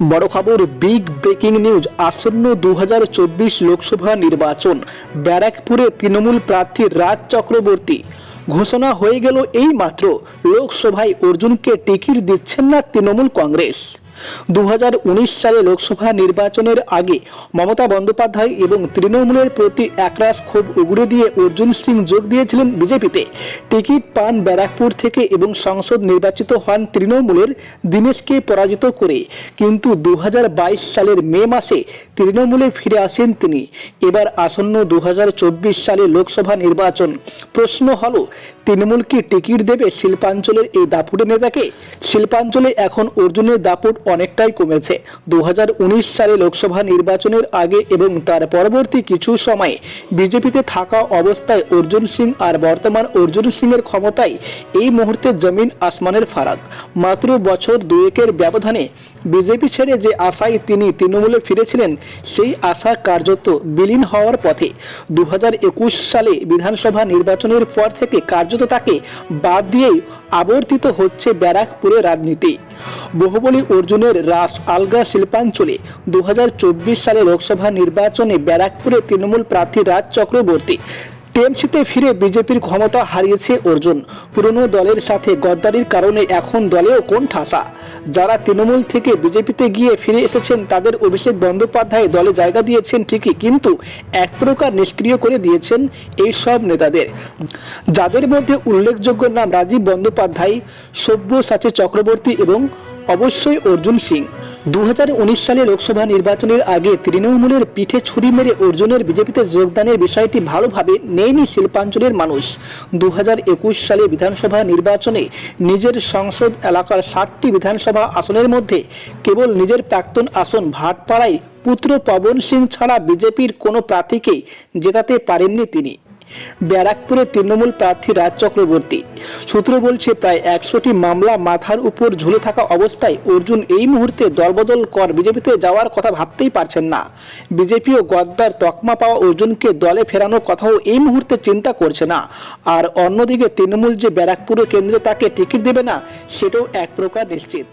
বড় খবর big breaking news আসন্ন দু হাজার চব্বিশ লোকসভা নির্বাচন, ব্যারাকপুরে তৃণমূল প্রার্থী রাজ চক্রবর্তী। ঘোষণা হয়ে গেল এই মাত্র, লোকসভায় অর্জুনকে টিকিট দিচ্ছেন না তৃণমূল কংগ্রেস। দু হাজার উনিশ সালে লোকসভা নির্বাচনের আগে মমতা বন্দ্যোপাধ্যায় এবং তৃণমূলের প্রতি একরাশ ক্ষোভ উগড়ে দিয়ে অর্জুন সিং যোগ দিয়েছিলেন বিজেপিতে। টিকিট পান ব্যারাকপুর থেকে এবং সংসদ নির্বাচিত হন তৃণমূলের দীনেশকে পরাজিত করে। কিন্তু দু সালের মে মাসে তৃণমূলে ফিরে আসেন তিনি। এবার আসন্ন দু হাজার চব্বিশ সালে লোকসভা নির্বাচন। প্রশ্ন হলো, তৃণমূল কি টিকিট দেবে শিল্পাঞ্চলের এই দাপুটে নেতাকে? শিল্পাঞ্চলে এখন অর্জুনের দাপুট অনেকটাই কমেছে। দু হাজার উনিশ সালে লোকসভা নির্বাচনের আগে এবং তার পরবর্তী কিছু সময়ে বিজেপিতে থাকা অবস্থায় অর্জুন সিং আর বর্তমান অর্জুন সিংয়ের ক্ষমতায় এই মুহূর্তে জমিন আসমানের ফারাক। মাত্র বছর দুয়েকের ব্যবধানে বিজেপি ছেড়ে যে আশায় তিনি তৃণমূলে ফিরেছিলেন, সেই আশা কার্যত বিলীন হওয়ার পথে। দু হাজার একুশ সালে বিধানসভা নির্বাচনের পর থেকে কার্যত তাকে বাদ দিয়েই আবর্তিত হচ্ছে ব্যারাকপুরের রাজনীতি। বহুবলী অর্জুনের রাস আলগা শিল্পাঞ্চলে দু সালে লোকসভা নির্বাচনে ব্যারাকপুরে তৃণমূল প্রার্থী রাজ চক্রবর্তী টিএমসিতে ফিরে বিজেপির ক্ষমতা হারিয়েছে অর্জুন। পুরনো দলের সাথে গদ্দারির কারণে এখন দলেও কোন ঠাসা? যারা তৃণমূল থেকে বিজেপিতে গিয়ে ফিরে এসেছেন, তাদের অভিষেক বন্দ্যোপাধ্যায় দলে জায়গা দিয়েছেন ঠিকই, কিন্তু এক প্রকার নিষ্ক্রিয় করে দিয়েছেন এই সব নেতাদের। যাদের মধ্যে উল্লেখযোগ্য নাম রাজীব বন্দ্যোপাধ্যায়, সব্যসাচী চক্রবর্তী এবং অবশ্যই অর্জুন সিং। দু হাজার উনিশ সালে লোকসভা নির্বাচনের আগে তৃণমূলের পিঠে ছুরি মেরে অর্জুনের বিজেপিতে যোগদানের বিষয়টি ভালোভাবে নেয়নি শিল্পাঞ্চলের মানুষ। দু হাজার একুশ সালে বিধানসভা নির্বাচনে নিজের সংসদ এলাকার ষাটটি বিধানসভা আসনের মধ্যে কেবল নিজের প্রাক্তন আসন ভাটপাড়ায় পুত্র পবন সিং ছাড়া বিজেপির কোনো প্রার্থীকেই জেতাতে পারেননি তিনি। ব্যারাকপুরে তৃণমূল প্রার্থী রাজ চক্রবর্তী। সূত্র বলছে, প্রায় একশোটি মামলা মাথার উপর ঝুলে থাকা অবস্থায় অর্জুন এই মুহূর্তে দলবদল কর বিজেপিতে যাওয়ার কথা ভাবতেই পারছেন না। বিজেপি ও গদ্দার তকমা পাওয়া অর্জুনকে দলে ফেরানোর কথাও এই মুহূর্তে চিন্তা করছে না। আর অন্যদিকে তৃণমূল যে ব্যারাকপুরে কেন্দ্রে তাকে টিকিট দেবে না, সেটাও এক প্রকার নিশ্চিত।